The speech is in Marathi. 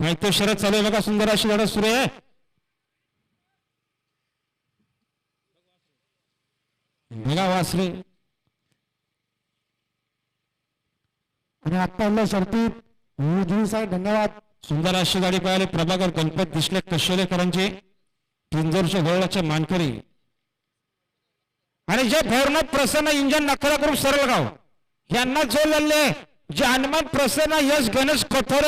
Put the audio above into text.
तो शरद चालू आहे बघा सुंदर अशी लढत सुरू आहे. बघा वासरे. आणि आत्ता शर्तीत साहेब धन्यवाद. सुंदर अशी गाडी पाहिले प्रभाकर गणपत दिसले कशोलेकरांचे. पिंजरच्या घोळाचे मानकरी. आणि जे भैरनाथ प्रसन्न इंजन नखरा करून सरळ गाव. यांना जो लढले जे हनुमान प्रसन्न यश गणेश कठोरे